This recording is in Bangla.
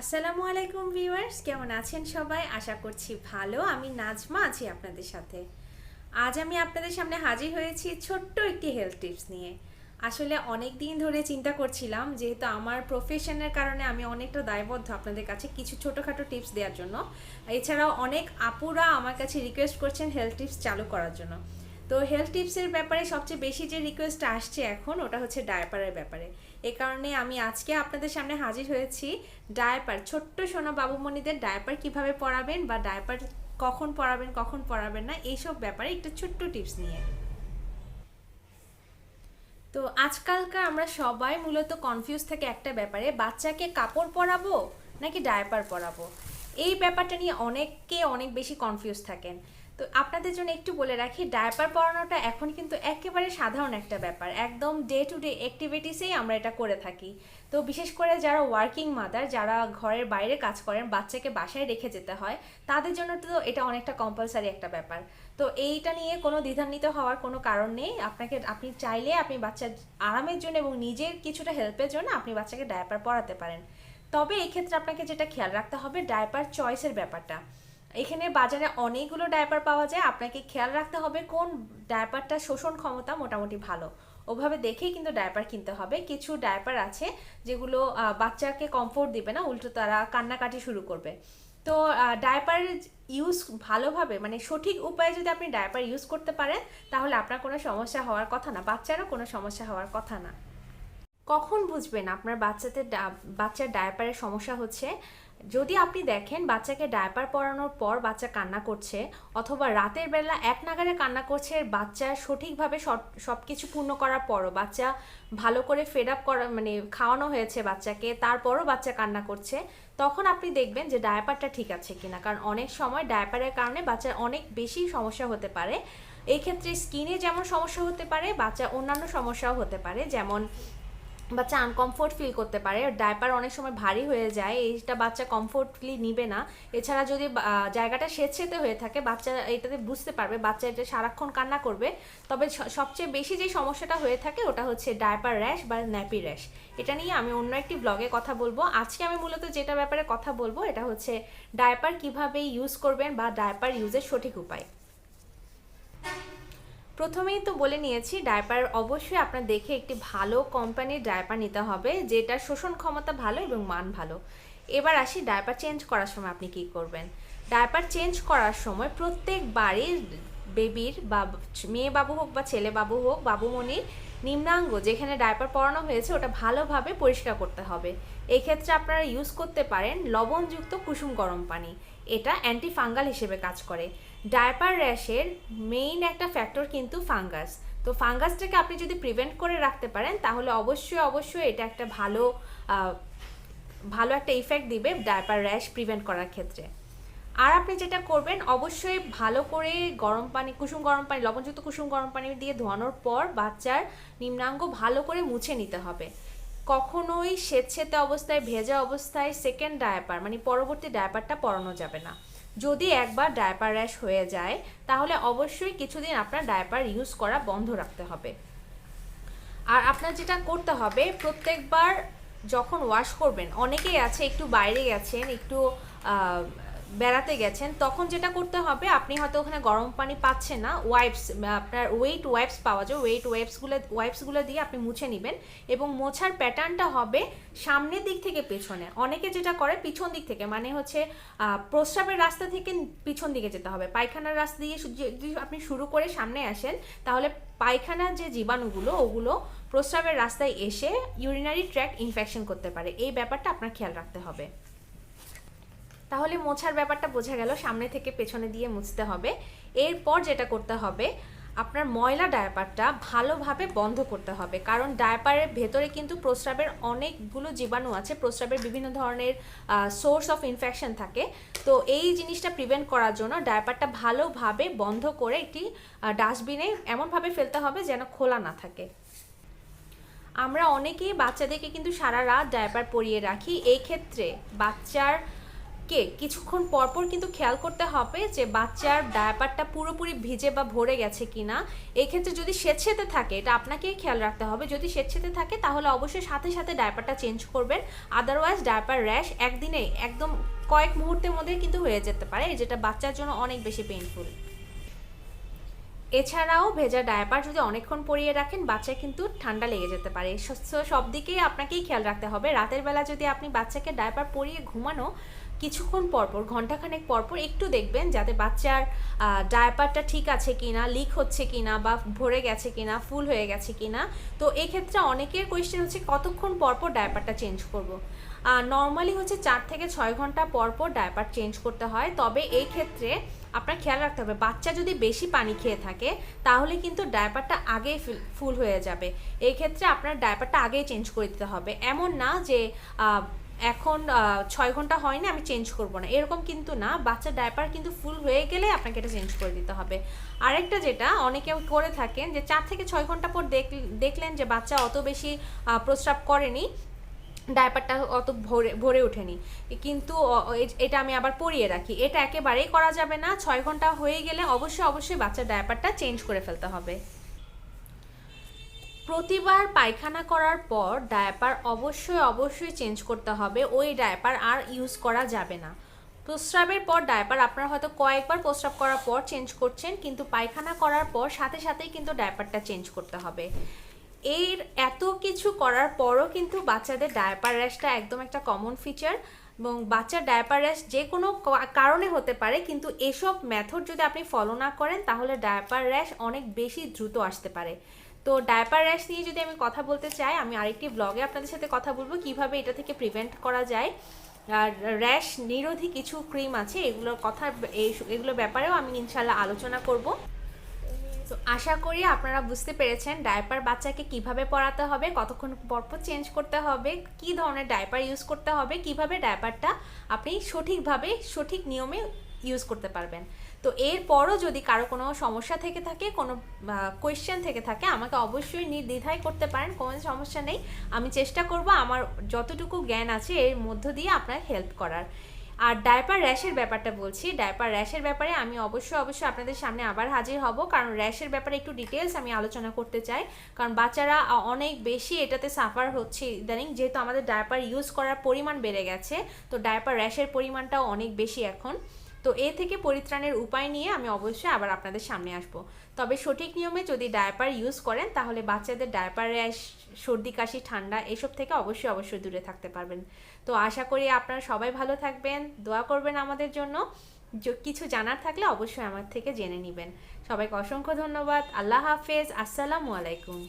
আসসালামু আলাইকুম ভিউয়ার্স, কেমন আছেন সবাই? আশা করছি ভালো। আমি নাজমা আছি আপনাদের সাথে। আজ আমি আপনাদের সামনে হাজির হয়েছি ছোট্ট একটি হেলথ টিপস নিয়ে। আসলে অনেক দিন ধরে চিন্তা করছিলাম, যেহেতু আমার প্রফেশনের কারণে আমি অনেকটা দায়বদ্ধ আপনাদের কাছে কিছু ছোটোখাটো টিপস দেওয়ার জন্য। এছাড়াও অনেক আপুরা আমার কাছে রিকোয়েস্ট করছেন হেলথ টিপস চালু করার জন্য। তো হেলথ টিপসের ব্যাপারে সবচেয়ে বেশি যে রিকোয়েস্ট আসছে এখন, ওটা হচ্ছে ডায়াপারের ব্যাপারে। এ কারণে আমি আজকে আপনাদের সামনে হাজির হয়েছি ডায়াপার, ছোট্ট সোনা বাবুমণিদের ডায়াপার কীভাবে পড়াবেন বা ডায়াপার কখন পড়াবেন কখন পড়াবেন না, এইসব ব্যাপারে একটা ছোট্ট টিপস নিয়ে তো আজকালকার আমরা সবাই মূলত কনফিউজ থাকে একটা ব্যাপারে, বাচ্চাকে কাপড় পরাবো নাকি ডায়াপার পরাবো? এই ব্যাপারটা নিয়ে অনেককে অনেক বেশি কনফিউজ থাকেন। তো আপনাদের জন্য একটু বলে রাখি ডায়াপার পরানোটা এখন কিন্তু একেবারে সাধারণ একটা ব্যাপার। একদম ডে টু ডে অ্যাক্টিভিটিসেই আমরা এটা করে থাকি। তো বিশেষ করে যারা ওয়ার্কিং মাদার যারা ঘরের বাইরে কাজ করেন, বাচ্চাকে বাসায় রেখে যেতে হয়, তাদের জন্য তো এটা অনেকটা কম্পালসারি একটা ব্যাপার। তো এইটা নিয়ে কোনো দ্বিধান্বিত হওয়ার কোনো কারণ নেই। আপনাকে, আপনি চাইলে আপনি বাচ্চার আরামের জন্য এবং নিজের কিছুটা হেল্পের জন্য আপনি বাচ্চাকে ডায়াপার পরাতে পারেন। তবে এই ক্ষেত্রে আপনাকে যেটা খেয়াল রাখতে হবে ডায়াপার চয়েসের ব্যাপারটা। এখানে বাজারে অনেকগুলো ডায়াপার পাওয়া যায়। আপনাকে খেয়াল রাখতে হবে কোন ডায়াপারটা শোষণ ক্ষমতা মোটামুটি ভালো। ওভাবে দেখেই কিন্তু ডায়াপার কিনতে হবে। কিছু ডায়াপার আছে যেগুলো বাচ্চাকে কমফোর্ট দিবে না, উল্টো তারা কান্নাকাটি শুরু করবে। তো ডায়াপার ইউজ ভালোভাবে মানে সঠিক উপায়ে যদি আপনি ডায়াপার ইউজ করতে পারেন, তাহলে আপনার কোনো সমস্যা হওয়ার কথা না, বাচ্চারও কোনো সমস্যা হওয়ার কথা না। কখন বুঝবেন আপনার বাচ্চাদের ডা- বাচ্চার ডায়াপারের সমস্যা হচ্ছে? যদি আপনি দেখেন বাচ্চাকে ডায়াপার পরানোর পর বাচ্চা কান্না করছে, অথবা রাতের বেলা এক নাগারে কান্না করছে বাচ্চা সঠিকভাবে সব কিছু পূর্ণ করার পরও বাচ্চা ভালো করে ফেড আপ করা মানে খাওয়ানো হয়েছে বাচ্চাকে, তারপরও বাচ্চা কান্না করছে, তখন আপনি দেখবেন যে ডায়াপারটা ঠিক আছে কিনা। কারণ অনেক সময় ডায়াপারের কারণে বাচ্চার অনেক বেশি সমস্যা হতে পারে। এই ক্ষেত্রে স্কিনে যেমন সমস্যা হতে পারে বাচ্চা অন্যান্য সমস্যাও হতে পারে। যেমন বাচ্চা আনকমফোর্ট ফিল করতে পারে ডায়পার অনেক সময় ভারী হয়ে যায়, এইটা বাচ্চা কমফোর্টলি নিবে না। এছাড়া যদি জায়গাটা সেচেতে হয়ে থাকে, বাচ্চা এটাতে বুঝতে পারবে, বাচ্চা এটা সারাক্ষণ কান্না করবে, তবে সবচেয়ে বেশি যে সমস্যাটা হয়ে থাকে, ওটা হচ্ছে ডায়পার র্যাশ বা ন্যাপি র্যাশ এটা নিয়ে আমি অন্য একটি ব্লগে কথা বলব। আজকে আমি মূলত যেটা ব্যাপারে কথা বলব, এটা হচ্ছে ডায়পার কীভাবে ইউজ করবেন বা ডায়পার ইউজের সঠিক উপায়। প্রথমেই তো বলে নিয়েছি ডায়পার অবশ্যই আপনার দেখে একটি ভালো কোম্পানির ডায়পার নিতে হবে যেটা শোষণ ক্ষমতা ভালো এবং মান ভালো। এবার আসি ডায়পার চেঞ্জ করার সময় আপনি কি করবেন? ডায়পার চেঞ্জ করার সময় প্রত্যেক বাড়ির বেবির বা মেয়ে বাবু হোক বা ছেলে বাবু হোক, বাবুমণির নিম্নাঙ্গ যেখানে ডায়পার পরানো হয়েছে, ওটা ভালোভাবে পরিষ্কার করতে হবে। এই ক্ষেত্রে আপনারা ইউজ করতে পারেন লবণযুক্ত কুসুম গরম পানি। এটা অ্যান্টি ফাঙ্গাল হিসেবে কাজ করে। ডায়পার র্যাশের মেইন একটা ফ্যাক্টর কিন্তু ফাঙ্গাস তো ফাঙ্গাসটাকে আপনি যদি প্রিভেন্ট করে রাখতে পারেন, তাহলে অবশ্যই অবশ্যই এটা একটা ভালো ভালো একটা ইফেক্ট দিবে ডায়পার র্যাশ প্রিভেন্ট করার ক্ষেত্রে। আর আপনি যেটা করবেন, অবশ্যই ভালো করে গরম পানি, কুসুম গরম পানি, লবণযুক্ত কুসুম গরম পানি দিয়ে ধোয়ানোর পর বাচ্চার নিম্নাঙ্গ ভালো করে মুছে নিতে হবে। কখনোই স্বেচ্ছেতে অবস্থায়, ভেজা অবস্থায় সেকেন্ড ডায়াপার মানে পরবর্তী ডায়াপারটা পরানো যাবে না। যদি একবার ডায়াপার র্যাশ হয়ে যায়, তাহলে অবশ্যই কিছুদিন আপনার ডায়াপার ইউজ করা বন্ধ রাখতে হবে। আর আপনার যেটা করতে হবে, প্রত্যেকবার যখন ওয়াশ করবেন, অনেকেই আছে, একটু বাইরে গেছেন, একটু বেড়াতে গেছেন, তখন যেটা করতে হবে, আপনি হয়তো ওখানে গরম পানি পাচ্ছেন না ওয়াইপস আপনার ওয়েট ওয়াইপস পাওয়া যায় ওয়েট ওয়াইপসগুলো ওয়াইপসগুলো দিয়ে আপনি মুছে নেবেন এবং মোছার প্যাটার্নটা হবে সামনের দিক থেকে পেছনে। অনেকে যেটা করে পিছন দিক থেকে মানে হচ্ছে প্রস্রাবের রাস্তা থেকে পিছন দিকে যেতে হবে। পায়খানার রাস্তা দিয়ে যদি আপনি শুরু করে সামনে আসেন, তাহলে পায়খানার যে জীবাণুগুলো, ওগুলো প্রস্রাবের রাস্তায় এসে ইউরিনারি ট্র্যাক ইনফেকশন করতে পারে। এই ব্যাপারটা আপনার খেয়াল রাখতে হবে। তাহলে মোছার ব্যাপারটা বোঝা গেল, সামনে থেকে পেছনে দিয়ে মুছতে হবে। এরপর যেটা করতে হবে, আপনার ময়লা ডায়াপারটা ভালোভাবে বন্ধ করতে হবে। কারণ ডায়াপারের ভেতরে কিন্তু প্রস্রাবের অনেকগুলো জীবাণু আছে, প্রস্রাবের বিভিন্ন ধরনের সোর্স অফ ইনফেকশন থাকে। তো এই জিনিসটা প্রিভেন্ট করার জন্য ডায়াপারটা ভালোভাবে বন্ধ করে একটি ডাস্টবিনে এমনভাবে ফেলতে হবে যেন খোলা না থাকে। আমরা অনেকেই বাচ্চাদেরকে কিন্তু সারা রাত ডায়াপার পরিয়ে রাখি। এই ক্ষেত্রে বাচ্চার কে? কিছুক্ষণ পরপর কিন্তু খেয়াল করতে হবে যে বাচ্চার ডায়াপারটা পুরোপুরি ভিজে বা ভরে গেছে কিনা। এক্ষেত্রে যদি স্বেচ্ছেতে থাকে, এটা আপনাকেই খেয়াল রাখতে হবে। যদি স্বেচ্ছেতে থাকে, তাহলে অবশ্যই সাথে সাথে ডায়াপারটা চেঞ্জ করবেন। আদারওয়াইজ ডায়াপার র্যাশ একদিনে, একদম কয়েক মুহূর্তের মধ্যে কিন্তু হয়ে যেতে পারে। যেটা বাচ্চার জন্য অনেক বেশি পেইনফুল এছাড়াও ভেজা ডায়াপার যদি অনেকক্ষণ পরিয়ে রাখেন বাচ্চা কিন্তু ঠান্ডা লেগে যেতে পারে। সব দিকেই আপনাকেই খেয়াল রাখতে হবে। রাতের বেলা যদি আপনি বাচ্চাকে ডায়াপার পরিয়ে ঘুমানো কিছুক্ষণ পরপর ঘন্টাখানেক পরপর একটু দেখবেন যাতে বাচ্চার ডায়াপারটা ঠিক আছে কিনা লিক হচ্ছে কি না বা ভরে গেছে কি না ফুল হয়ে গেছে কি না তো এক্ষেত্রে অনেকের কোয়েশ্চেন হচ্ছে, কতক্ষণ পরপর ডায়াপারটা চেঞ্জ করব। নর্মালি হচ্ছে চার থেকে ছয় ঘণ্টা পর পর ডায়াপার চেঞ্জ করতে হয়। তবে এই ক্ষেত্রে আপনার খেয়াল রাখতে হবে, বাচ্চা যদি বেশি পানি খেয়ে থাকে, তাহলে কিন্তু ডায়াপারটা আগেই ফুল হয়ে যাবে। এই ক্ষেত্রে আপনার ডায়াপারটা আগেই চেঞ্জ করে দিতে হবে। এমন না যে এখন ছয় ঘণ্টা হয়নি, আমি চেঞ্জ করব না। এরকম কিন্তু না বাচ্চার ডায়াপার কিন্তু ফুল হয়ে গেলে আপনাকে এটা চেঞ্জ করে দিতে হবে। আরেকটা যেটা, অনেকে করে থাকেন যে, চার থেকে ছয় ঘণ্টা পর দেখ- দেখলেন যে, বাচ্চা অত বেশি প্রস্রাব করেনি ডায়াপারটা অত ভরে ভরে ওঠেনি। কিন্তু এটা আমি আবার পরিয়ে রাখি। এটা একেবারেই করা যাবে না। ছয় ঘণ্টা হয়ে গেলে অবশ্যই অবশ্যই বাচ্চার ডায়াপারটা চেঞ্জ করে ফেলতে হবে। প্রতিবার পায়খানা করার পর ডায়াপার অবশ্যই অবশ্যই চেঞ্জ করতে হবে। ওই ডায়াপার আর ইউজ করা যাবে না। প্রস্রাবের পর ডায়াপার, আপনারা হয়তো কয়েকবার প্রস্রাব করার পর চেঞ্জ করছেন, কিন্তু পায়খানা করার পর সাথে সাথেই কিন্তু ডায়াপারটা চেঞ্জ করতে হবে। এর এত কিছু করার পরও কিন্তু বাচ্চাদের ডায়াপার র্যাশটা একদম একটা কমন ফিচার এবং বাচ্চার ডায়াপার র্যাশ যে কোনো কারণে হতে পারে, কিন্তু এসব মেথড যদি আপনি ফলো না করেন, তাহলে ডায়াপার র্যাশ অনেক বেশি দ্রুত আসতে পারে। তো ডায়াপার র্যাশ নিয়ে যদি আমি কথা বলতে চাই, আমি আরেকটি ব্লগে আপনাদের সাথে কথা বলব, কীভাবে এটা থেকে প্রিভেন্ট করা যায়। আর র্যাশ নিরোধী কিছু ক্রিম আছে, এগুলোর কথা এগুলোর ব্যাপারেও আমি ইনশাল্লাহ আলোচনা করব। তো আশা করি আপনারা বুঝতে পেরেছেন ডায়পার বাচ্চাকে কীভাবে পরাতে হবে, কতক্ষণ পরপর চেঞ্জ করতে হবে, কি ধরনের ডায়পার ইউজ করতে হবে, কীভাবে ডায়পারটা আপনি সঠিকভাবে সঠিক নিয়মে ইউজ করতে পারবেন। তো এরপরও যদি কারও কোনো সমস্যা থেকে থাকে, কোনো কোয়েশ্চেন থেকে থাকে, আমাকে অবশ্যই নির্দ্বিধায় করতে পারেন, কোনো সমস্যা নেই। আমি চেষ্টা করব আমার যতটুকু জ্ঞান আছে এর মধ্য দিয়ে আপনার হেল্প করার। আর ডায়পার র্যাশের ব্যাপারটা বলছি। ডায়পার র্যাশের ব্যাপারে আমি অবশ্যই অবশ্যই আপনাদের সামনে আবার হাজির হব। কারণ র্যাশের ব্যাপারে একটু ডিটেলস আমি আলোচনা করতে চাই। কারণ বাচ্চারা অনেক বেশি এটাতে সাফার হচ্ছে ইদানিং। যেহেতু আমাদের ডায়পার ইউজ করার পরিমাণ বেড়ে গেছে, তো ডায়পার র্যাশের পরিমাণটাও অনেক বেশি এখন। তো এ থেকে পরিত্রাণের উপায় নিয়ে আমি অবশ্যই আবার আপনাদের সামনে আসব। তবে সঠিক নিয়মে যদি ডায়াপার ইউজ করেন, তাহলে বাচ্চাদের ডায়াপার র্যাশ, সর্দি, কাশি, ঠান্ডা এসব থেকে অবশ্যই অবশ্যই দূরে থাকতে পারবেন। তো আশা করি আপনারা সবাই ভালো থাকবেন, দোয়া করবেন আমাদের জন্য। কিছু জানার থাকলে অবশ্যই আমার থেকে জেনে নেবেন। সবাইকে অসংখ্য ধন্যবাদ। আল্লাহ হাফেজ। আসসালামু আলাইকুম।